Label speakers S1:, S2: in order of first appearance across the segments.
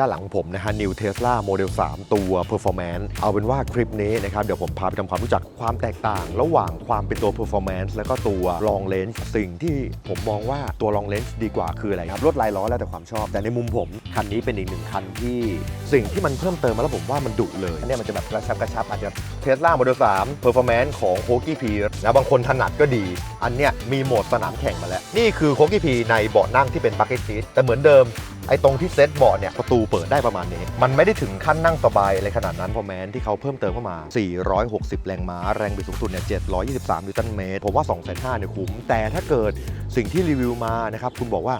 S1: ด้านหลังของผมนะฮะ New Tesla Model 3 ตัว Performance เอาเป็นว่าคลิปนี้นะครับ เดี๋ยวผมพาไปทำความรู้จักความแตกต่าง ระหว่างความเป็นตัว Performance แล้วก็ตัว Long Range สิ่งที่ผมมองว่าตัว Long Range ดีกว่าคืออะไรครับ รถลายล้อแล้วแต่ความชอบ แต่ในมุมผม คันนี้เป็นอีกหนึ่งคันที่สิ่งที่มันเพิ่มเติมมาแล้วผมว่ามันดุเลยอันเนี้ยมันจะแบบกระชับกระชับอาจจะ Tesla Model 3 Performance ของ h o k i P นะบางคนถนัดก็ดี อันเนี้ยมีโหมดสนามแข่งมาแล้ว นี่คือ h o k i P ในเบาะนั่งที่เป็น Bucket Seat แต่เหมือนเดิม ไอ้ตรงที่เซตเบาะเนี่ยประตูเปิดได้ประมาณนี้ มันไม่ได้ถึงขั้นนั่งสบายอะไรขนาดนั้นพอแมนที่เขาเพิ่มเติมเข้ามา 460 แรงม้า แรงบิดสูงสุดเนี่ย 723 นิวตันเมตร ผมว่า 2,500เนี่ยคุ้ม แต่ถ้าเกิดสิ่งที่รีวิวมานะครับ คุณบอกว่า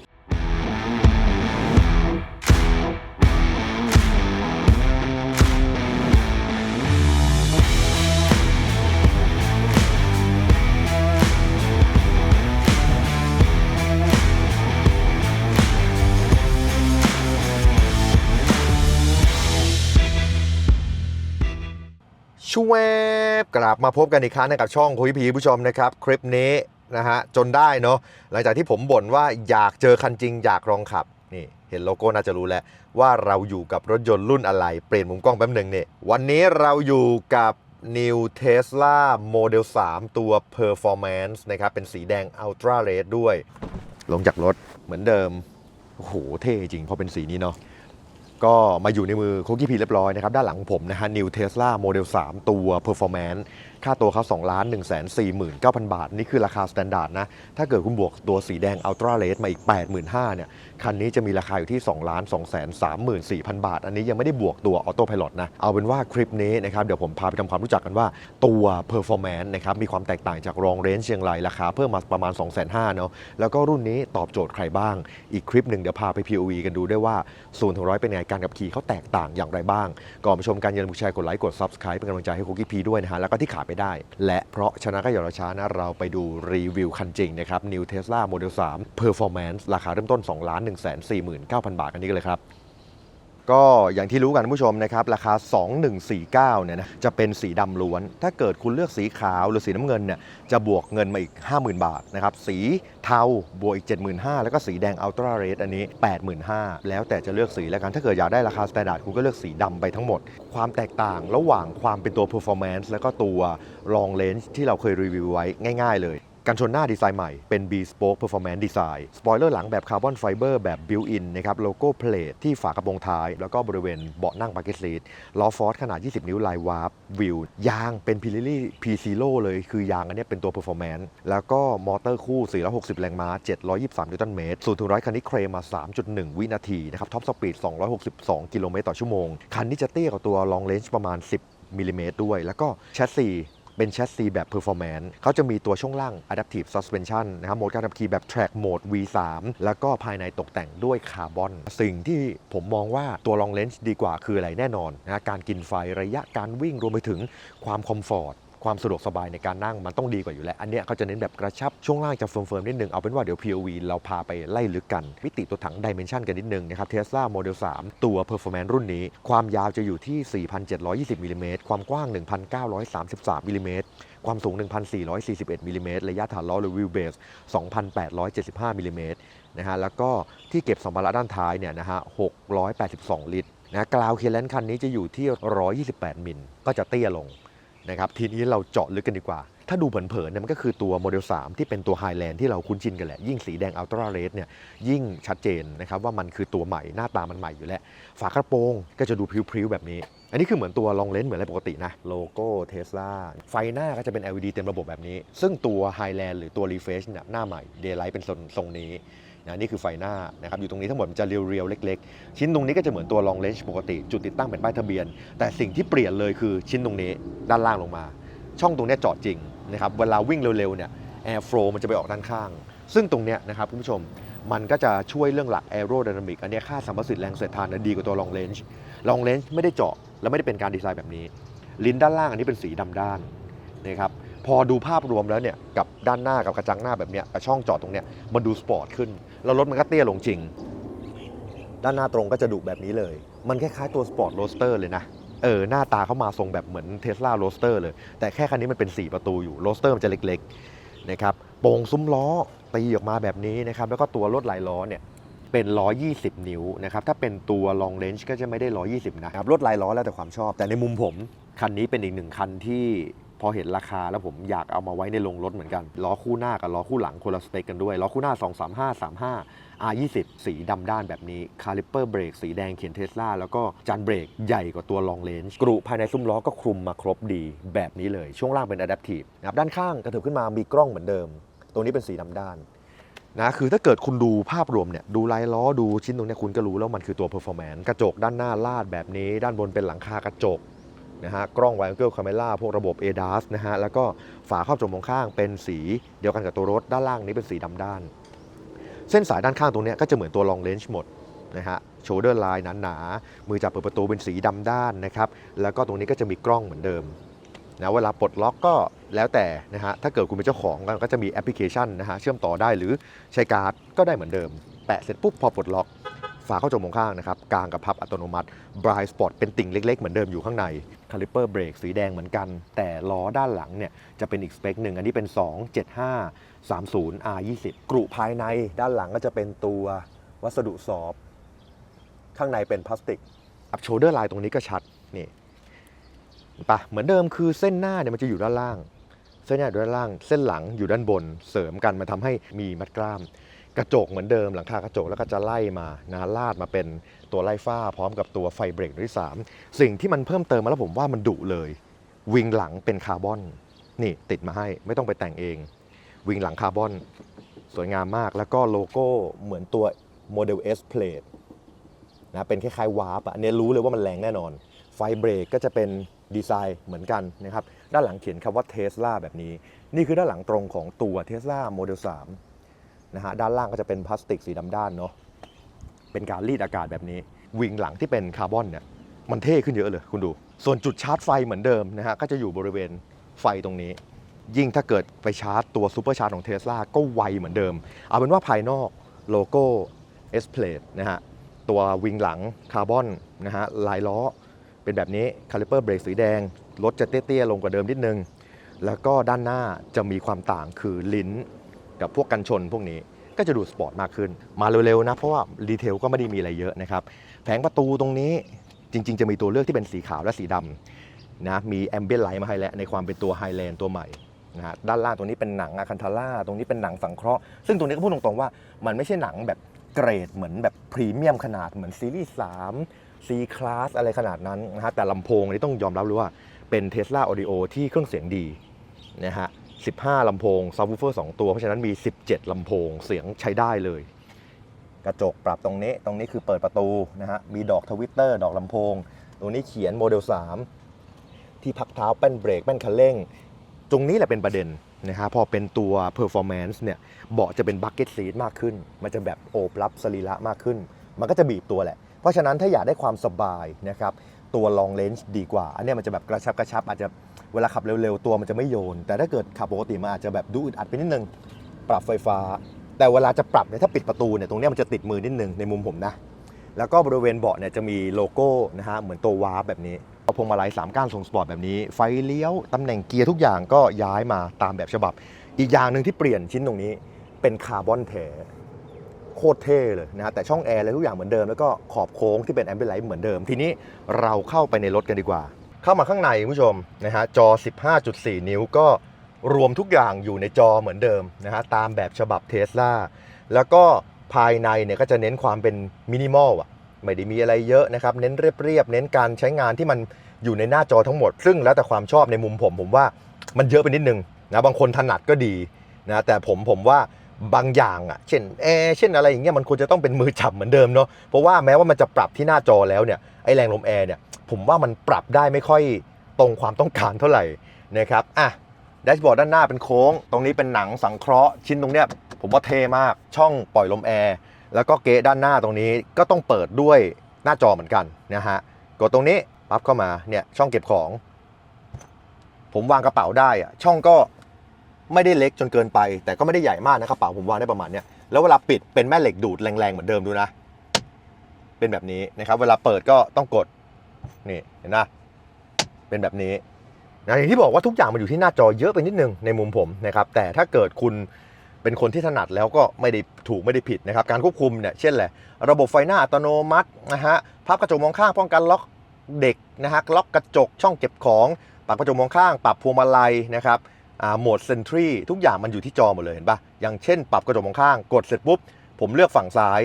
S1: ช่วยกลับมาพบกันอีกครั้งนะครับช่องคุยผีผู้ชมนะครับ คลิปนี้นะฮะจนได้เนาะหลังจากที่ผมบ่นว่าอยากเจอคันจริงอยากลองขับนี่เห็นโลโก้น่าจะรู้แล้วว่าเราอยู่กับรถยนต์รุ่นอะไร เปลี่ยนมุมกล้องแป๊บหนึ่งเนี่ยวันนี้เราอยู่กับ New Tesla Model 3 ตัว Performance นะครับ เป็นสีแดง Ultra Red ด้วย ลงจากรถเหมือนเดิมโอ้โหเท่จริงเพราะเป็นสีนี้เนาะ ก็มาอยู่ในมือโคกี้พีเรียบร้อยนะครับ ด้านหลังผมนะฮะ New Tesla Model 3 ตัว Performance ค่าตัวเขา2ล้าน1 4 9 0 0 0 บาท นี่คือราคา s t ต n d า r d นะ ถ้าเกิดคุณบวกตัวสีแดง Ultra Red มาอีก 85,000เนี่ย คันนี้จะมีราคาอยู่ที่2ล้าน2 3 4 0 0 0 บาท อันนี้ยังไม่ได้บวกตัว Auto Pilot นะ เอาเป็นว่าคลิปนี้นะครับ เดี๋ยวผมพาไปทำความรู้จักกันว่าตัว Performance นะครับ มีความแตกต่างจาก Long Range เชียงรายราคาเพิ่มมาประมาณ 2 5 0 0 0เนาะ แล้วก็รุ่นนี้ตอบโจทย์ใครบ้าง อีกคลิปหนึ่งเดี๋ยวพาไป POV กันดูด้วยว่า0ูนย์ถึงร้อยเป็นไงการขับขี่เขาแตกต่างอย่างไรบ้าง ก่อนไปชมการอย่าลืมกดแชร์กดไลค์กด Subscribe เป็นกำลังใจให้คุกกี้พีด้วยนะฮะแล้วก็ที่ขาดไปได้ และเพราะชนะก็อย่ารอช้านะเราไปดูรีวิวคันจริงนะครับ New Tesla Model 3 Performance ราคาเริ่มต้น 2 1 4 9 0 0 0 บาทกันนี้กันเลยครับ ก็อย่างที่รู้กันผู้ชมนะครับ ราคา 2149เนี่ยนะจะเป็นสีดำล้วน ถ้าเกิดคุณเลือกสีขาวหรือสีน้ำเงินเนี่ยจะบวกเงินมาอีก 50,000 บาทนะครับ สีเทาบวกอีก 75,000 แล้วก็สีแดงอัลตร้าเรดอันนี้ 85,000 แล้วแต่จะเลือกสีแล้วกัน ถ้าเกิดอยากได้ราคาสแตนดาร์ดคุณก็เลือกสีดำไปทั้งหมด ความแตกต่างระหว่างความเป็นตัว performance แล้วก็ตัว long range ที่เราเคยรีวิวไว้ง่าย ๆ เลย กันชนหน้าดีไซน์ใหม่เป็น B-Spoke Performance Design สปอยเลอร์หลังแบบคาร์บอนไฟเบอร์แบบ Built-in นะครับโลโก้เพลทที่ฝากระโปรงท้าย แล้วก็บริเวณเบาะนั่ง Bucket Seat ล้อฟอร์สขนาด 20 นิ้วลายวาร์ปวิวยางเป็น Pirelli P Zero เลย คือยางอันนี้เป็นตัว Performance แล้วก็มอเตอร์คู่ 460 แรงม้า 723 นิวตันเมตร0ูนย์ถึงร้อยคันนี้เคลมมา 3.1 วินาทีนะครับท็อปสปีด 262 กิโลเมตรต่อชั่วโมงคันนี้จะเตี้ยกว่าตัว Long Range ประมาณ 10มิลลิเมตรด้วย แล้วก็แชสซี เป็นแชสซีแบบ performance เขาจะมีตัวช่วงล่าง adaptive suspension นะครับโหมดการขับขี่แบบ track mode V3 แล้วก็ภายในตกแต่งด้วยคาร์บอน สิ่งที่ผมมองว่าตัวลองเลนส์ดีกว่าคืออะไรแน่นอนนะการกินไฟระยะการวิ่งรวมไปถึงความคอมฟอร์ต ความสะดวกสบายในการนั่งมันต้องดีกว่าอยู่แล้ว อันเนี้ยเขาจะเน้นแบบกระชับช่วงล่างจะเฟิร์มๆนิดนึง เอาเป็นว่าเดี๋ยว POV เราพาไปไล่ลึกกัน มิติตัวถัง Dimension กันนิดนึงนะครับ Tesla Model 3ตัว Performance รุ่นนี้ ความยาวจะอยู่ที่ 4,720มิลลิเมตรความกว้าง 1,933มิลิเมตรความสูง 1,441มิลลิเมตรระยะฐานล้อหรือ wheel base 2,875มิลลิเมตรนะฮะแล้วก็ที่เก็บสัมภาระด้านท้ายเนี่ยนะฮะ682 ลิตรนะกราวเคลนคันนี้จะอยู่ที่ 128 มิล ก็จะเตี้ยลง นะครับทีนี้เราเจาะลึกกันดีกว่า ถ้าดูเผินๆเนี่ยมันก็คือตัวโมเดล 3 ที่เป็นตัว Highland ที่เราคุ้นชินกันแหละ ยิ่งสีแดง Ultra Red เนี่ยยิ่งชัดเจนนะครับว่ามันคือตัวใหม่หน้าตามันใหม่อยู่แล้ว ฝากระโปรงก็จะดูพริ้วๆแบบนี้อันนี้คือเหมือนตัวลองเลนส์เหมือนอะไรปกตินะ โลโก้เทสลาไฟหน้าก็จะเป็น LED เต็มระบบแบบนี้ ซึ่งตัว Highland หรือตัว Refresh เนี่ยหน้าใหม่ Daylight เป็นทรงทรงนี้ นะนี่คือไฟหน้านะครับอยู่ตรงนี้ทั้งหมดมันจะเรียวๆเล็ก ๆ ชิ้นตรงนี้ก็จะเหมือนตัว long range ปกติจุดติดตั้งเป็นป้ายทะเบียน แต่สิ่งที่เปลี่ยนเลยคือชิ้นตรงนี้ด้านล่างลงมา ช่องตรงนี้เจาะจริงนะครับเวลาวิ่งเร็วๆเนี่ย air flow มันจะไปออกด้านข้าง ซึ่งตรงเนี้ยนะครับคุณผู้ชมมันก็จะช่วยเรื่องหลัก aerodynamic อันนี้ค่าสัมประสิทธิ์แรงเสียดทานนะดีกว่าตัว long range long range ไม่ได้เจาะและไม่ได้เป็นการดีไซน์แบบนี้ ลิ้นด้านล่างอันนี้เป็นสีดำด้านนะครับ พอดูภาพรวมแล้วเนี่ยกับด้านหน้ากับกระจังหน้าแบบเนี้ยกับช่องจาะตรงเนี้ยมันดูสปอร์ตขึ้น แล้วรถมันก็เตี้ยลงจริง ด้านหน้าตรงก็จะดุแบบนี้เลย มันคล้ายๆตัวสปอร์ตโรสเตอร์เลยนะเออหน้าตาเข้ามาทรงแบบเหมือนเทสลาโรสเตอร์เลย แต่แค่คันนี้มันเป็น 4 ประตูอยู่โรสเตอร์มันจะเล็กๆนะครับโป่งซุ้มล้อตีออกมาแบบนี้นะครับแล้วก็ตัวรถหลายล้อเนี่ยเป็น 120 นิ้วนะครับ ถ้าเป็นตัว long range ก็จะไม่ได้ 120 นะครับลวดลายล้อแล้วแต่ความชอบ แต่ในมุมผม คันนี้เป็นอีกหนึ่งคันที่ พอเห็นราคาแล้วผมอยากเอามาไว้ในโรงรถเหมือนกันล้อคู่หน้ากับล้อคู่หลังคนละสเปคกันด้วยล้อคู่หน้า 235 35 R20 สีดำด้านแบบนี้คาลิปเปอร์เบรกสีแดงเขียนเทสลาแล้วก็จานเบรกใหญ่กว่าตัว long range กรุภายในซุ้มล้อก็คลุมมาครบดีแบบนี้เลย ช่วงล่างเป็น adaptive นะครับด้านข้างกระเถิบขึ้นมามีกล้องเหมือนเดิมตรงนี้เป็นสีดำด้านนะคือถ้าเกิดคุณดูภาพรวมเนี่ยดูลายล้อดูชิ้นตรงนี้คุณก็รู้แล้วมันคือตัว performance กระจกด้านหน้าลาดแบบนี้ ด้านบนเป็นหลังคากระจก นะฮะกล้อง wide angle camera พวกระบบ ADAS นะฮะแล้วก็ฝาครอบจมองข้างเป็นสีเดียวกันกับตัวรถด้านล่างนี้เป็นสีดำด้าน เส้นสายด้านข้างตรงนี้ก็จะเหมือนตัว long range หมดนะฮะ shoulder line หนาๆมือจับเปิดประตูเป็นสีดำด้านนะครับแล้วก็ตรงนี้ก็จะมีกล้องเหมือนเดิมนะเวลาปลดล็อกก็แล้วแต่นะฮะถ้าเกิดคุณเป็นเจ้าของก็จะมีแอปพลิเคชันนะฮะเชื่อมต่อได้หรือใช้การ์ดก็ได้เหมือนเดิม แปะเสร็จปุ๊บพอปลดล็อก ฝาเข้าจมองข้างนะครับกลางกับพับอัตโนมัติ Bright Spot เป็นติ่งเล็กๆ เหมือนเดิมอยู่ข้างในคาลิเปอร์เบรกสีแดงเหมือนกัน แต่ล้อด้านหลังเนี่ยจะเป็นอีกสเปคหนึ่งอันนี้เป็น 275 30 R20 กรุภายในด้านหลังก็จะเป็นตัววัสดุซอฟต์ข้างในเป็นพลาสติก อัพโชเดอร์ไลน์ตรงนี้ก็ชัดนี่ปะเหมือนเดิมคือเส้นหน้าเนี่ยมันจะอยู่ด้านล่าง เส้นหน้าอยู่ด้านล่าง เส้นหลังอยู่ด้านบน เสริมกันมันทำให้มีมัดกล้าม กระจกเหมือนเดิมหลังคากระจกแล้วก็จะไล่มานะลาดมาเป็นตัวไล่ฟ้า พร้อมกับตัวไฟเบรกตัวที่ 3 สิ่งที่มันเพิ่มเติมมาแล้วผมว่ามันดุเลย วิงหลังเป็นคาร์บอนนี่ติดมาให้ไม่ต้องไปแต่งเอง วิงหลังคาร์บอนสวยงามมากแล้วก็โลโก้เหมือนตัวโมเดล S Plate นะเป็นคล้ายๆวาร์ปอะอันนี้รู้เลยว่ามันแรงแน่นอน ไฟเบรกก็จะเป็นดีไซน์เหมือนกันนะครับ ด้านหลังเขียนคำว่าเทสลาแบบนี้ นี่คือด้านหลังตรงของตัว Tesla Model 3 นะฮะด้านล่างก็จะเป็นพลาสติกสีดำด้านเนาะเป็นการรีดอากาศแบบนี้ วิงหลังที่เป็นคาร์บอนเนี่ยมันเท่ขึ้นเยอะเลยคุณดู ส่วนจุดชาร์จไฟเหมือนเดิมนะฮะก็จะอยู่บริเวณไฟตรงนี้ ยิ่งถ้าเกิดไปชาร์จตัวซูเปอร์ชาร์จของเทสลาก็ไวเหมือนเดิม เอาเป็นว่าภายนอกโลโก้ S Plate นะฮะตัววิงหลังคาร์บอนนะฮะลายล้อ เป็นแบบนี้คาลิเปอร์เบรกสีแดง รถจะเตี้ยๆลงกว่าเดิมนิดนึง แล้วก็ด้านหน้าจะมีความต่างคือลิ้น กับพวกกันชนพวกนี้ก็จะดูสปอร์ตมากขึ้น มาเร็วๆนะ เพราะว่าดีเทลก็ไม่ได้มีอะไรเยอะนะครับแผงประตูตรงนี้จริง ๆ จะมีตัวเลือกที่เป็นสีขาวและสีดำนะมีแอมเบียนไลท์มาให้แล้วในความเป็นตัวไฮแลนด์ตัวใหม่นะฮะด้านล่างตรงนี้เป็นหนังอะคันทาร่าตรงนี้เป็นหนังสังเคราะห์ซึ่งตรงนี้ก็พูดตรงๆว่ามันไม่ใช่หนังแบบเกรดเหมือนแบบพรีเมียมขนาดเหมือนซีรีส์3 C Class อะไรขนาดนั้นนะฮะแต่ลำโพงนนี้ต้องยอมรับเลยว่าเป็น Tesla Audio ที่เครื่องเสียงดีนะฮะ 15 ลำโพงซับวูเฟอร์2ตัว เพราะฉะนั้นมี 17 ลำโพงเสียงใช้ได้เลย กระจกปรับตรงนี้ ตรงนี้คือเปิดประตูนะฮะ มีดอกทวิตเตอร์ดอกลำโพง ตรงนี้เขียนโมเดล 3 ที่พักเท้าแป้นเบรกแป้นคันเร่ง ตรงนี้แหละเป็นประเด็นนะฮะพอเป็นตัว performance เนี่ยเบาะจะเป็น bucket seat มากขึ้น มันจะแบบโอบรับสรีระมากขึ้น มันก็จะบีบตัวแหละ เพราะฉะนั้นถ้าอยากได้ความสบายนะครับตัว long range ดีกว่า อันนี้มันจะแบบกระชับกระชับอาจจะ เวลาขับเร็วๆตัวมันจะไม่โยน แต่ถ้าเกิดขับปกติมันอาจจะแบบดูอึดอัดไปนิดนึง ปรับไฟฟ้า แต่เวลาจะปรับเนี่ยถ้าปิดประตูเนี่ยตรงนี้มันจะติดมือนิดนึงในมุมผมนะ แล้วก็บริเวณเบาะเนี่ยจะมีโลโก้นะฮะเหมือนตัววาร์ปแบบนี้เอาพวงมาลัย3ก้านทรงสปอร์ตแบบนี้ ไฟเลี้ยวตำแหน่งเกียร์ทุกอย่างก็ย้ายมาตามแบบฉบับ อีกอย่างหนึ่งที่เปลี่ยนชิ้นตรงนี้เป็นคาร์บอนแท้โคตรเท่เลยนะฮะแต่ช่องแอร์อะไรทุกอย่างเหมือนเดิมแล้วก็ขอบโค้งที่เป็นแอมเบ l ไลท์เหมือนเดิม ทีนี้เราเข้าไปในรถกันดีกว่า เข้ามาข้างในคุณผู้ชมนะฮะจอ 15.4 นิ้วก็รวมทุกอย่างอยู่ในจอเหมือนเดิมนะฮะตามแบบฉบับเทสลาแล้วก็ภายในเนี่ยก็จะเน้นความเป็นมินิมอลอะไม่ได้มีอะไรเยอะนะครับ เน้นเรียบๆ เน้นการใช้งานที่มันอยู่ในหน้าจอทั้งหมด ซึ่งแล้วแต่ความชอบในมุมผม ผมว่ามันเยอะไปนิดนึงนะบางคนถนัดก็ดีนะแต่ผมผมว่าบางอย่างอะเช่นแอร์เช่นอะไรอย่างเงี้ยมันควรจะต้องเป็นมือจับเหมือนเดิมเนาะเพราะว่าแม้ว่ามันจะปรับที่หน้าจอแล้วเนี่ยไอแรงลมแอร์เนี่ย ผมว่ามันปรับได้ไม่ค่อยตรงความต้องการเท่าไหร่นะครับอะแดชบอร์ดด้านหน้าเป็นโค้ง ตรงนี้เป็นหนังสังเคราะห์ชิ้นตรงเนี้ยผมว่าเท่มากช่องปล่อยลมแอร์แล้วก็เกะด้านหน้าตรงนี้ก็ต้องเปิดด้วยหน้าจอเหมือนกันนะฮะกดตรงนี้ปั๊บเข้ามาเนี่ยช่องเก็บของ ผมวางกระเป๋าได้อะช่องก็ไม่ได้เล็กจนเกินไป แต่ก็ไม่ได้ใหญ่มากนะกระเป๋าผมวางได้ประมาณเนี้ยแล้วเวลาปิดเป็นแม่เหล็กดูดแรงๆเหมือนเดิมดูนะ เป็นแบบนี้นะครับ เวลาเปิดก็ต้องกด นี่เห็นนะเป็นแบบนี้นะอย่างที่บอกว่าทุกอย่างมันอยู่ที่หน้าจอเยอะไปนิดนึงในมุมผมนะครับแต่ถ้าเกิดคุณเป็นคนที่ถนัดแล้วก็ไม่ได้ถูกไม่ได้ผิดนะครับ การควบคุมเนี่ยเช่นแหละระบบไฟหน้าอัตโนมัตินะฮะพับกระจกมองข้างป้องกันล็อกเด็กนะฮะล็อกกระจกช่องเก็บของปรับกระจกมองข้าง ปรับพวงมาลัยนะครับอ่าโหมดเซนทรีทุกอย่างมันอยู่ที่จอหมดเลยเห็นปะอย่างเช่น ปรับกระจกมองข้างกดเสร็จปุ๊บผมเลือกฝั่งซ้าย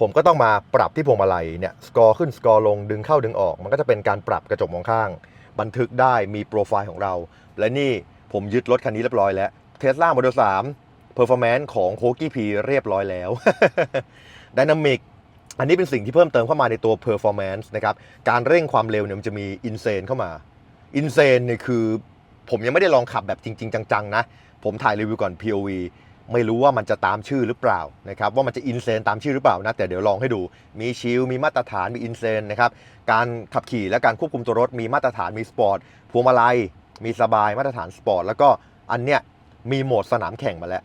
S1: ผมก็ต้องมาปรับที่พวงมาลัยเนี่ยสกอร์ขึ้นสกอร์ลงดึงเข้าดึงออก มันก็จะเป็นการปรับกระจกมองข้าง บันทึกได้มีโปรไฟล์ของเรา และนี่ผมยึดรถคันนี้เรียบร้อยแล้วเทสลาโมเดล3 Performance ของโคกี้พีเรียบร้อยแล้ว Dynamic อันนี้เป็นสิ่งที่เพิ่มเติมเข้ามาในตัว performance นะครับ การเร่งความเร็วเนี่ยมันจะมี insane เข้ามา insane เนี่ยคือ ผมยังไม่ได้ลองขับแบบจริง ๆ จัง ๆ นะ ผมถ่ายรีวิวก่อน POV ไม่รู้ว่ามันจะตามชื่อหรือเปล่านะครับว่ามันจะ insane ตามชื่อหรือเปล่านะแต่เดี๋ยวลองให้ดูมีชิลมีมาตรฐานมี insane นะครับการขับขี่และการควบคุมตัวรถมีมาตรฐานมีสปอร์ตพวงมาลัยมีสบายมาตรฐานสปอร์ตแล้วก็อันเนี้ยมีโหมดสนามแข่งมาแล้ว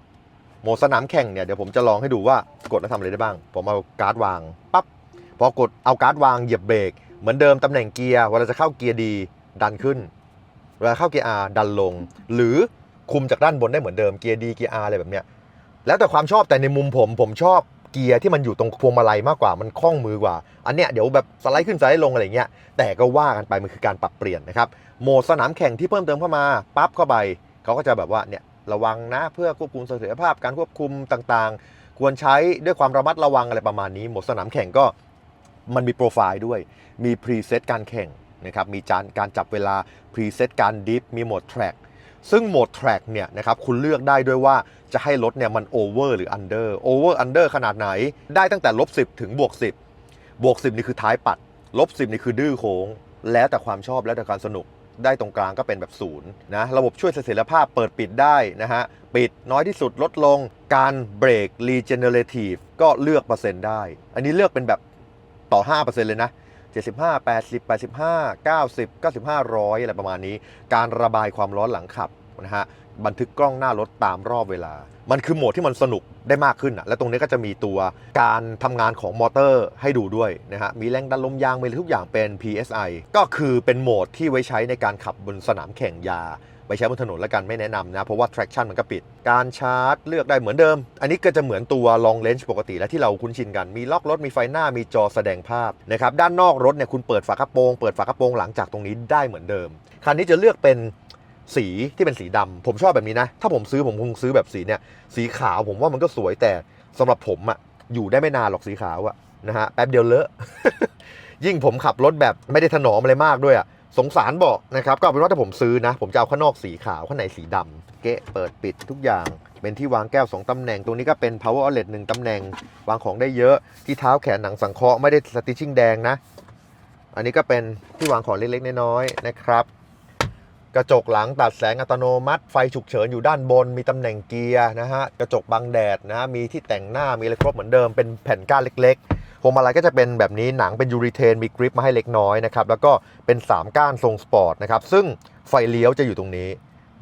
S1: โหมดสนามแข่งเนี่ยเดี๋ยวผมจะลองให้ดูว่ากดแล้วทำอะไรได้บ้าง ผมเอาการ์ดวางปั๊บพอกดเอาการ์ดวางเหยียบเบรกเหมือนเดิมตำแหน่งเกียร์เวลาจะเข้าเกียร์ดีดันขึ้นเวลาเข้าเกียร์ R ดันลง หรือคุมจากด้านบนได้เหมือนเดิมเกียร์ดีเกียร์ R อะไรแบบเนี้ย แล้วแต่ความชอบแต่ในมุมผมผมชอบเกียร์ที่มันอยู่ตรงพวงมาลัยมากกว่ามันคล่องมือกว่า อันเนี้ยเดี๋ยวแบบสไลด์ขึ้นสไลด์ลงอะไรเงี้ยแต่ก็ว่ากันไปมันคือการปรับเปลี่ยนนะครับโหมดสนามแข่งที่เพิ่มเติมเข้ามาปั๊บเข้าไปเขาก็จะแบบว่าเนี่ยระวังนะเพื่อควบคุมเสถียรภาพการควบคุมต่างๆ ควรใช้ด้วยความระมัดระวังอะไรประมาณนี้โหมดสนามแข่งก็มันมีโปรไฟล์ด้วยมีพรีเซตการแข่งนะครับมีจานการจับเวลาพรีเซตการดิฟมีโหมดแทร็ก ซึ่งโหมดแทร็กเนี่ยนะครับคุณเลือกได้ด้วยว่าจะให้รถเนี่ยมันโอเวอร์หรืออันเดอร์โอเวอร์อันเดอร์ขนาดไหน ได้ตั้งแต่ลบ10 ถึงบวก 10 บวก 10 นี่คือท้ายปัด ลบ 10 นี่คือดื้อโค้ง แล้วแต่ความชอบแล้วแต่การสนุกได้ตรงกลางก็เป็นแบบศูนย์นะระบบช่วยเสถียรภาพเปิดปิดได้นะฮะ ปิดน้อยที่สุดลดลงการเบรก regenerative ก็เลือกเปอร์เซ็นต์ได้ อันนี้เลือกเป็นแบบต่อ 5%เลยนะ 75 80 85 90 95 100อะไรประมาณนี้ การระบายความร้อนหลังขับนะฮะบันทึกกล้องหน้ารถตามรอบเวลา มันคือโหมดที่มันสนุกได้มากขึ้นอะและตรงนี้ก็จะมีตัวการทำงานของมอเตอร์ให้ดูด้วยนะฮะ มีแรงดันลมยางมีทุกอย่างเป็น PSI ก็คือเป็นโหมดที่ไว้ใช้ในการขับบนสนามแข่งยา ไปใช้บนถนนแล้วกันไม่แนะนำนะ เพราะว่า traction มันก็ปิด การชาร์จเลือกได้เหมือนเดิม อันนี้ก็จะเหมือนตัว long range ปกติและที่เราคุ้นชินกัน มีล็อกรถ มีไฟหน้า มีจอแสดงภาพนะครับ ด้านนอกรถเนี่ยคุณเปิดฝากระโปรง เปิดฝากระโปรงหลังจากตรงนี้ได้เหมือนเดิม คันนี้จะเลือกเป็นสีที่เป็นสีดำผมชอบแบบนี้นะ ถ้าผมซื้อผมคงซื้อแบบสีเนี่ย สีขาวผมว่ามันก็สวยแต่สำหรับผมอะอยู่ได้ไม่นานหรอกสีขาวอะนะฮะแป๊บเดียวเลอะยิ่งผมขับรถแบบไม่ได้ถนอมอะไรมากด้วยอะ สงสารบอกนะครับก็เอาเป็นว่าถ้าผมซื้อนะ ผมจะเอาข้างนอกสีขาวข้างในสีดำเกะเปิดปิดทุกอย่างเป็นที่วางแก้ว 2ตำแหน่ง ตรงนี้ก็เป็น power outlet 1ตำแหน่ง วางของได้เยอะที่เท้าแขนหนังสังเคราะห์ไม่ได้สติชิ่งแดงนะ อันนี้ก็เป็นที่วางของเล็กๆน้อยๆนะครับ กระจกหลังตัดแสงอัตโนมัติ ไฟฉุกเฉินอยู่ด้านบน มีตำแหน่งเกียร์นะฮะกระจกบังแดดนะมีที่แต่งหน้ามีอะไรครบเหมือนเดิมเป็นแผ่นก้านเล็กๆ วงมาลัยก็จะเป็นแบบนี้หนังเป็นยูริเทนมีกริปมาให้เล็กน้อยนะครับแล้วก็เป็น 3 ก้านทรงสปอร์ตนะครับซึ่งไฟเลี้ยวจะอยู่ตรงนี้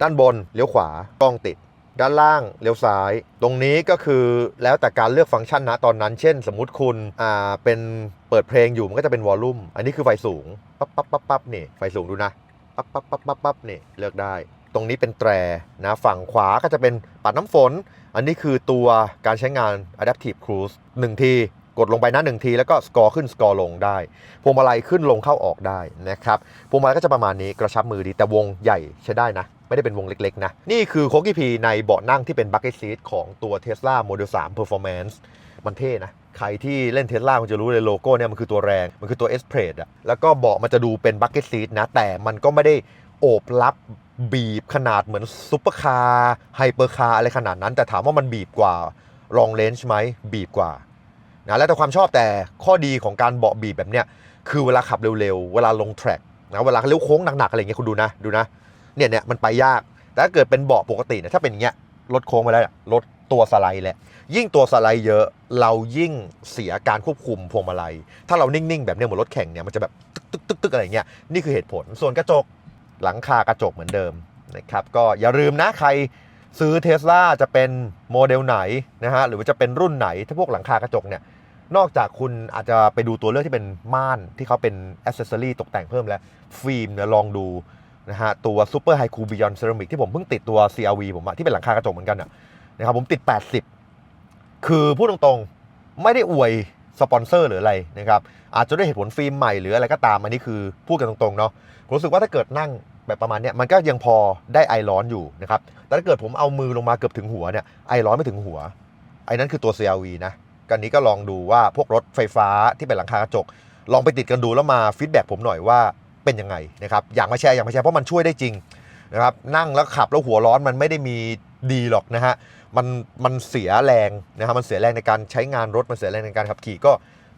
S1: ด้านบนเลี้ยวขวากล้องติด ด้านล่างเลี้ยวซ้าย ตรงนี้ก็คือแล้วแต่การเลือกฟังก์ชันนะตอนนั้น เช่น สมมติคุณอ่าเป็นเปิดเพลงอยู่มันก็จะเป็นวอลลุ่มอันนี้คือไฟสูงปั๊บปั๊บปั๊บปั๊บนี่ไฟสูงดูนะปั๊บปั๊บปั๊บปั๊บปั๊บนี่เลือกได้ ตรงนี้เป็นแตรนะฝั่งขวาก็จะเป็นปัดน้ำฝน อันนี้คือตัวการใช้งาน Adaptive Cruise 1ที กดลงไปนะหนึ่งทีแล้วก็สกอร์ขึ้นสกอร์ลงได้ พวงมาลัยขึ้นลงเข้าออกได้นะครับ พวงมาลัยก็จะประมาณนี้กระชับมือดีแต่วงใหญ่ใช้ได้นะ ไม่ได้เป็นวงเล็กๆนะ นี่คือโคกี้พีในเบาะนั่งที่เป็นบั c เก็ตซีทของตัว Tesla Model 3 Performance มันเท่นะ ใครที่เล่นเทสลาคุณจะรู้เลยโลโก้เนี่ยมันคือตัวแรง มันคือตัว S p r e s s อะแล้วก็เบาะมันจะดูเป็นบั c เก็ตซีทนะ แต่มันก็ไม่ได้โอบรับบีบขนาดเหมือนซุปเปอร์คาร์ไฮเปอร์คาร์อะไรขนาดนั้น แต่ถามว่ามันบีบกว่าลองเลนจ์ไหมบีบกว่า นะแล้วแต่ความชอบแต่ข้อดีของการเบาะบีบแบบเนี้ยคือเวลาขับเร็วๆ เวลาลงแทร็กนะเวลาเลี้ยวโค้งหนักๆอะไรเงี้ยคุณดูนะดูนะเนี่ยเนี่ยมันไปยาก แต่ถ้าเกิดเป็นเบาะปกติเนี่ยถ้าเป็นอย่างเงี้ยรถโค้งไปแล้วรถตัวสไลด์แหละ ยิ่งตัวสไลด์เยอะเรายิ่งเสียการควบคุมพวงมาลัย ถ้าเรานิ่งๆ แบบเนี้ยเหมือนรถแข่งเนี่ยมันจะแบบตึกตึกตึกตึกอะไรเงี้ยนี่คือเหตุผลส่วนกระจกหลังคากระจกเหมือนเดิมนะครับก็อย่าลืมนะใครซื้อเทสลาจะเป็นโมเดลไหนนะฮะหรือว่าจะเป็นรุ่นไหนถ้าพวกหลังคากระจกเนี่ย นอกจากคุณอาจจะไปดูตัวเลือกที่เป็นม่านที่เขาเป็นอ c เซสซอรีตกแต่งเพิ่มแล้ว ฟิล์มเนี่ยลองดูนะฮะตัว Super High Cool Beyond Ceramic ที่ผมเพิ่งติดตัว CRV ผมอะที่เป็นหลังคากระจกเหมือนกันอะนะครับผมติด 80 คือพูดตรงๆ ไม่ได้อวยสปอนเซอร์หรืออะไรนะครับอาจจะด้วยเหตุผลฟิล์มใหม่หรืออะไรก็ตามอันนี้คือพูดกันตรงๆเนาะผมรู้สึกว่าถ้าเกิดนั่งแบบประมาณเนี้ยมันก็ยังพอได้ไอร้อนอยู่นะครับแต่ถ้าเกิดผมเอามือลงมาเกือบถึงหัวเนี่ยไอร้อนไม่ถึงหัวไอ้นั้นคือตัว CRV นะ กันนี้ก็ลองดูว่าพวกรถไฟฟ้าที่เป็นหลังคากระจก ลองไปติดกันดูแล้วมาฟีดแบ็กผมหน่อยว่าเป็นยังไงนะครับอยากมาแชร์อยากมาแชร์เพราะมันช่วยได้จริงนะครับนั่งแล้วขับแล้วหัวร้อนมันไม่ได้มีดีหรอกนะฮะมันมันเสียแรงนะครับมันเสียแรงในการใช้งานรถมันเสียแรงในการขับขี่ก็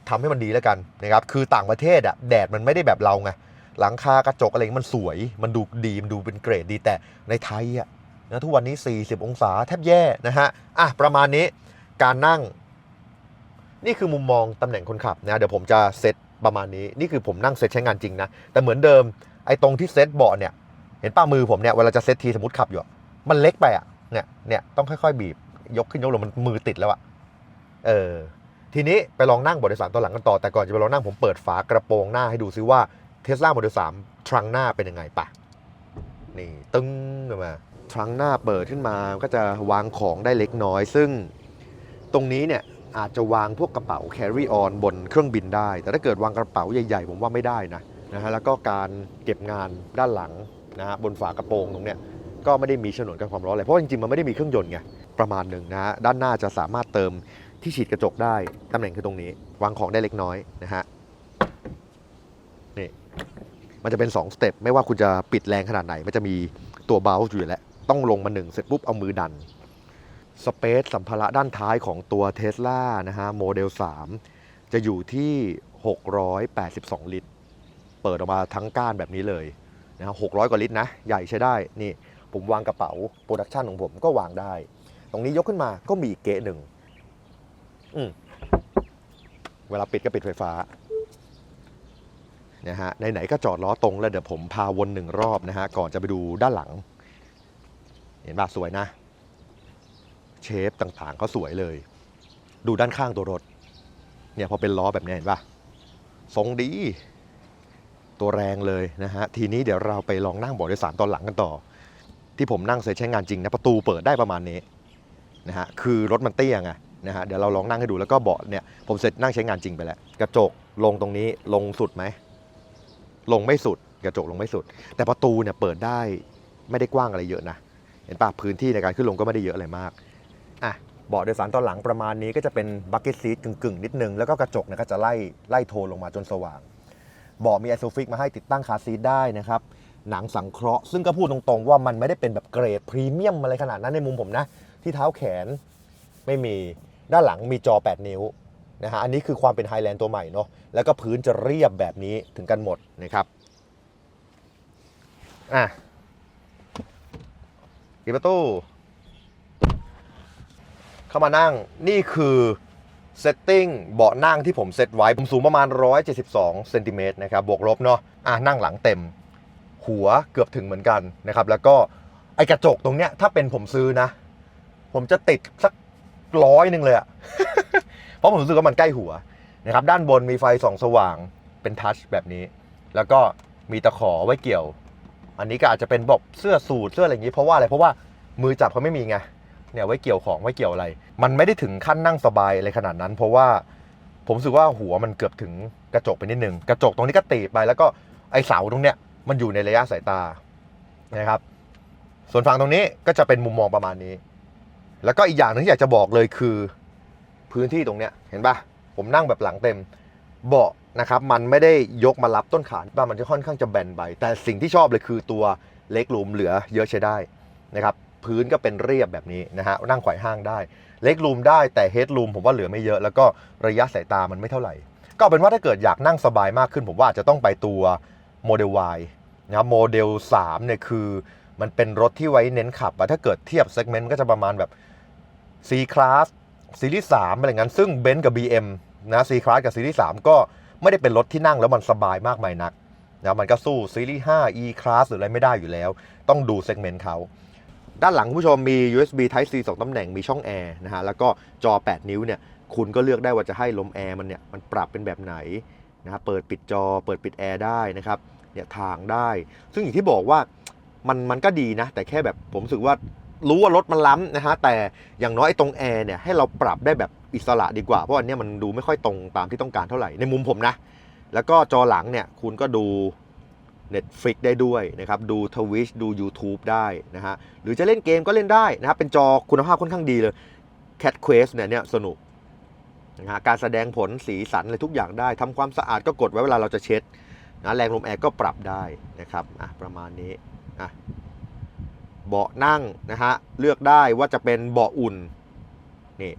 S1: ทำให้มันดีแล้วกันนะครับคือต่างประเทศอะแดดมันไม่ได้แบบเราไงหลังคากระจกอะไรอย่างนี้มันสวย มันดูดีมันดูเป็นเกรดดีแต่ในไทยอะนะทุกวันนี้ 40 องศาแทบแย่นะฮะอะประมาณนี้การนั่ง นี่คือมุมมองตำแหน่งคนขับนะเดี๋ยวผมจะเซตประมาณนี้นี่คือผมนั่งเซตใช้งานจริงนะแต่เหมือนเดิมไอ้ตรงที่เซตเบาะเนี่ยเห็นป้ามือผมเนี่ยเวลาจะเซตทีสมมติขับอยู่มันเล็กไปอะเนี่ยเนี่ยต้องค่อยๆ บีบยกขึ้นยกลงมันมือติดแล้วอะเออทีนี้ไปลองนั่งบาะโดยสารตอนหลังกันต่อแต่ก่อนจะไปลองนั่งผมเปิดฝากระโปรงหน้าให้ดูซิว่าเทสลาโมเดล3ทรังหน้าเป็นยังไงปะนี่ตึ้งขึ้นมาทรังหน้าเปิดขึ้นมาก็จะวางของได้เล็กน้อย ซึ่งตรงนี้เนี่ย อาจจะวางพวกกระเป๋า carry on บนเครื่องบินได้ แต่ถ้าเกิดวางกระเป๋าใหญ่ๆ ผมว่าไม่ได้นะนะฮะแล้วก็การเก็บงานด้านหลังนะฮะบนฝากระโปรงตรงเนี้ยก็ไม่ได้มีฉนวนกันความร้อนอะไรเพราะจริงๆมันไม่ได้มีเครื่องยนต์ไงประมาณหนึ่งนะฮะด้านหน้าจะสามารถเติมที่ฉีดกระจกได้ตำแหน่งคือตรงนี้ วางของได้เล็กน้อยนะฮะนี่มันจะเป็น2สเต็ปไม่ว่าคุณจะปิดแรงขนาดไหน มันจะมีตัวเบลอยู่แล้วต้องลงมาหนึ่งเสร็จปุ๊บเอามือดัน สเปซสัมภาระด้านท้ายของตัว t ท s l a นะฮะโมเดล 3 จะอยู่ที่ 682 ลิตร เปิดออกมาทั้งก้านแบบนี้เลยนะฮะ600 กว่าลิตรนะ ใหญ่ใช้ได้ นี่ผมวางกระเป๋าโปรดักชันของผมก็วางได้ ตรงนี้ยกขึ้นมาก็มีเกะหนึ่งอืมเวลาปิดก็ปิดไฟฟ้านะฮะไหนๆก็จอดล้อตรงแล้วเดี๋ยวผมพาวนหนึ่งรอบนะฮะก่อนจะไปดูด้านหลัง เห็นป่ะสวยนะ เชฟต่างๆเขาสวยเลย ดูด้านข้างตัวรถ เนี่ยพอเป็นล้อแบบนี้เห็นปะทรงดี ตัวแรงเลยนะฮะ ทีนี้เดี๋ยวเราไปลองนั่งเบาะโดยสารตอนหลังกันต่อ ที่ผมนั่งเสร็จใช้งานจริงนะประตูเปิดได้ประมาณนี้นะฮะคือรถมันเตี้ยไงนะฮะเดี๋ยวเราลองนั่งให้ดูแล้วก็เบาะเนี่ยผมเสร็จนั่งใช้งานจริงไปแล้วกระจกลงตรงนี้ลงสุดไหมลงไม่สุด กระจกลงไม่สุด แต่ประตูเนี่ยเปิดได้ไม่ได้กว้างอะไรเยอะนะเห็นปะพื้นที่ในการขึ้นลงก็ไม่ได้เยอะอะไรมาก เบาะโดยสารตอนหลังประมาณนี้ก็จะเป็นบักเก็ตซีทกึ่งๆ นิดนึง แล้วก็กระจกเนี่ยก็จะไล่ไล่โทนลงมาจนสว่าง เบาะมีไอโซฟิกมาให้ติดตั้งคาซีทได้นะครับ หนังสังเคราะห์ซึ่งก็พูดตรงๆว่ามันไม่ได้เป็นแบบเกรดพรีเมียมอะไรขนาดนั้นในมุมผมนะ ที่เท้าแขนไม่มีด้านหลังมีจอ 8 นิ้วนะฮะอันนี้คือความเป็นไฮแลนด์ตัวใหม่เนาะแล้วก็พื้นจะเรียบแบบนี้ถึงกันหมดนะครับอะปิดประตู เข้ามานั่งนี่คือเซตติ้งเบาะนั่งที่ผมเซตไว้ผมสูงประมาณ 172เซนติเมตรนะครับบวกลบเนาะอะนั่งหลังเต็ม หัวเกือบถึงเหมือนกันนะครับแล้วก็ไอกระจกตรงเนี้ยถ้าเป็นผมซื้อนะ ผมจะติดสักร้อยหนึ่งเลยอะเพราะผมรู้สึกว่ามันใกล้หัวนะครับด้านบนมีไฟส่องสว่างเป็นทัชแบบนี้ แล้วก็มีตะขอไว้เกี่ยว อันนี้ก็อาจจะเป็นแบบเสื้อสูทเสื้ออะไรอย่างนี้เพราะว่าอะไรเพราะว่ามือจับเขาไม่มีไง เนี่ยไว้เกี่ยวของไว้เกี่ยวอะไร มันไม่ได้ถึงขั้นนั่งสบายอะไรขนาดนั้น เพราะว่าผมรู้สึกว่าหัวมันเกือบถึงกระจกไปนิดนึงกระจกตรงนี้ก็ตีไปแล้วก็ไอเสาตรงเนี้ยมันอยู่ในระยะสายตานะครับ ส่วนฝั่งตรงนี้ก็จะเป็นมุมมองประมาณนี้ แล้วก็อีกอย่างหนึงที่อยากจะบอกเลยคือ พื้นที่ตรงเนี้ยเห็นปะผมนั่งแบบหลังเต็ม เบาะนะครับ มันไม่ได้ยกมารับต้นขาบ้ามันจะค่อนข้างจะแบนไปแต่สิ่งที่ชอบเลยคือตัวเล็กลูมเหลือเยอะใช้ได้นะครับ พื้นก็เป็นเรียบแบบนี้นะฮะนั่งไขว่ห้างได้ เล็กลูมได้แต่เฮดลูมผมว่าเหลือไม่เยอะ แล้วก็ระยะสายตามันไม่เท่าไหร่ ก็เป็นว่าถ้าเกิดอยากนั่งสบายมากขึ้น ผมว่าจะต้องไปตัวโมเดล Y นะโมเดล3เนี่ยคือมันเป็นรถที่ไว้เน้นขับอะถ้าเกิดเทียบเซกเมนต์ก็จะประมาณแบบ C Class ซีรีส์3อะไรเงี้ยซึ่งเบนซ์กับ BM นะ C Class กับซีรีส์3ก็ไม่ได้เป็นรถที่นั่งแล้วมันสบายมากมายนักนะมันก็สู้ซีรีส์5 E Class หรืออะไรไม่ได้อยู่แล้ว ต้องดูเซกเมนต์เขา ด้านหลังคุณผู้ชมมี USB Type C 2ตำแหน่งมีช่องแอร์นะฮะแล้วก็จอ 8 นิ้วเนี่ยคุณก็เลือกได้ว่าจะให้ลมแอร์มันเนี่ยมันปรับเป็นแบบไหนนะฮะเปิดปิดจอ เปิดปิดแอร์ได้นะครับเนี่ยทางได้ ซึ่งอย่างที่บอกว่ามันมันก็ดีนะ แต่แค่แบบผมรู้สึกว่ารู้ว่ารถมันล้ำนะฮะแต่อย่างน้อยไอตรงแอร์เนี่ยให้เราปรับได้แบบอิสระดีกว่า เพราะอันเนี้ยมันดูไม่ค่อยตรงตามที่ต้องการเท่าไหร่ในมุมผมนะ แล้วก็จอหลังเนี่ยคุณก็ดู Netflix ได้ด้วยนะครับดู Twitch ดู YouTube ได้นะฮะหรือจะเล่นเกมก็เล่นได้นะครับเป็นจอคุณภาพค่อนข้างดีเลย Cat Quest เนี่ยเนี่ยสนุกนะฮะการแสดงผลสีสันอะไรทุกอย่างได้ทำความสะอาดก็กดไว้เวลาเราจะเช็ดนะแรงลมแอร์ก็ปรับได้นะครับอะประมาณนี้อะเบาะนั่งนะฮะเลือกได้ว่าจะเป็นเบาะอุ่นนี่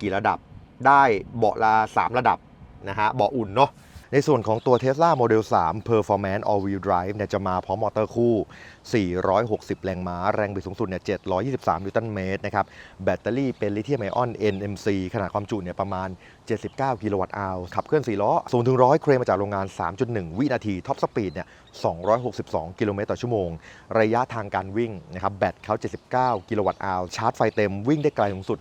S1: กี่ระดับได้เบาะละ3ระดับนะฮะเบาะอุ่นเนาะ ในส่วนของตัว Tesla Model 3 Performance All Wheel Drive เนี่ยจะมาพร้อมมอเตอร์คู่ 460 แรงม้า แรงบิดสูงสุดเนี่ย 723 นิวตันเมตรนะครับ แบตเตอรี่เป็นลิเธียมไอออน NMC ขนาดความจุเนี่ยประมาณ 79 กิโลวัตต์อาวขับเคลื่อน 4 ล้อ 0 ถึง 100 เครนมาจากโรงงาน 3.1 วินาที ท็อปสปีดเนี่ย 262 กิโลเมตรต่อชั่วโมง ระยะทางการวิ่งนะครับ แบตเขา 79 กิโลวัตต์อาวชาร์จไฟเต็ม วิ่งได้ไกลสูงสุด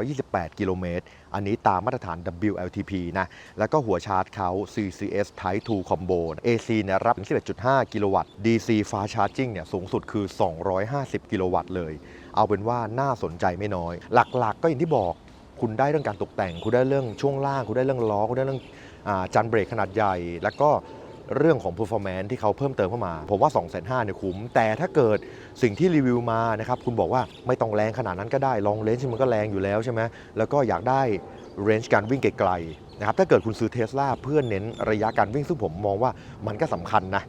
S1: 528 กิโลเมตร อันนี้ตามมาตรฐาน WLTP นะ แล้วก็หัวชาร์จเขา CCS Type 2 Combo AC เนี่ยรับถึง11.5 กิโลวัตต์ DC Fast Charging เนี่ยสูงสุดคือ 250 กิโลวัตต์เลย เอาเป็นว่าน่าสนใจไม่น้อย หลักๆก็อย่างที่บอกคุณได้เรื่องการตกแต่ง คุณได้เรื่องช่วงล่าง คุณได้เรื่องล้อ คุณได้เรื่องอาจันเบรกขนาดใหญ่ แล้วก็เรื่องของ performance ที่เขาเพิ่มเติมเข้ามา ผมว่า 2 5 0 0 0เนี่ยคุ้ม แต่ถ้าเกิดสิ่งที่รีวิวมานะครับ คุณบอกว่าไม่ต้องแรงขนาดนั้นก็ได้ ลองเลนส์มันก็แรงอยู่แล้วใช่ไหม แล้วก็อยากได้เรนจ์การวิ่งไกลๆนะครับ ถ้าเกิดคุณซื้อเทสลาเพื่อเน้นระยะการวิ่ง ซึ่งผมมองว่ามันก็สำคัญนะ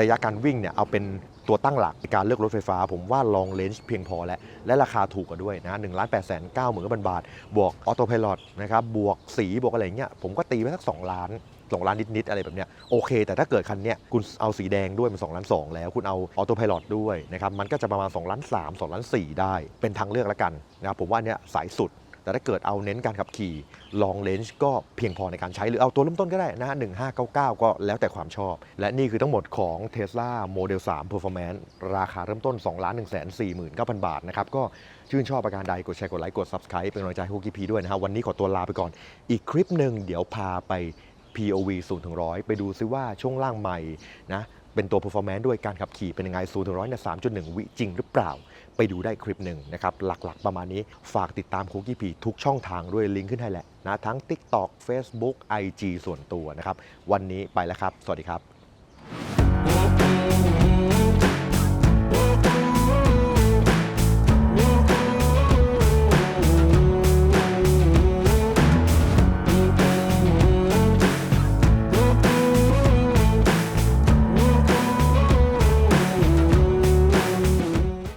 S1: ระยะการวิ่งเนี่ยเอาเป็น ตัวตั้งหลักในการเลือกรถไฟฟ้า ผมว่าลองเลนจ์เพียงพอแล้ว และราคาถูกกว่าด้วยนะหนึ่งล้านแปดแสนเก้าหมื่นบาท บวกออโต้พ l o t นะครับ บวกสีบวกอะไรเงี้ย ผมก็ตีไปสัก 2 ล้าน 2 ล้านนิด ๆ อะไรแบบเนี้ยโอเค แต่ถ้าเกิดคันเนี้ยคุณเอาสีแดงด้วยมัน2ล้าน2แล้ว คุณเอาออโต้พ l o t ด้วยนะครับ มันก็จะประมาณ2ล้าน3 2ล้าน4ได้ เป็นทางเลือกแล้วกันนะครับผมว่าเนี้ยสายสุด แต่ถ้าเกิดเอาเน้นการขับขี่ลองเลนจ์ก็เพียงพอในการใช้หรือเอาตัวเริ่มต้นก็ได้นะฮะ1599 ก็แล้วแต่ความชอบ และนี่คือทั้งหมดของ Tesla Model 3 Performance ราคาเริ่มต้น 2 1 4 9 0 0 0 บาทนะครับ ก็ชื่นชอบประการใดกดแชร์กดไลค์กด Subscribe เป็นกำลังใจให้คุกกี้พีด้วยนะฮะวันนี้ขอตัวลาไปก่อน อีกคลิปหนึ่งเดี๋ยวพาไป POV 0ถึง100 ไปดูซิว่าช่วงล่างใหม่นะ เป็นตัว performance ด้วยการขับขี่เป็นยังไง0ถึง100ในี่ย3.1วิจริงหรือเปล่า ไปดูได้คลิปหนึ่งนะครับ หลักๆ ประมาณนี้ฝากติดตามคุกกี้พีทุกช่องทางด้วยลิงก์ขึ้นให้แหละนะทั้ง TikTok Facebook IG ส่วนตัวนะครับ วันนี้ไปแล้วครับ สวัสดีครับ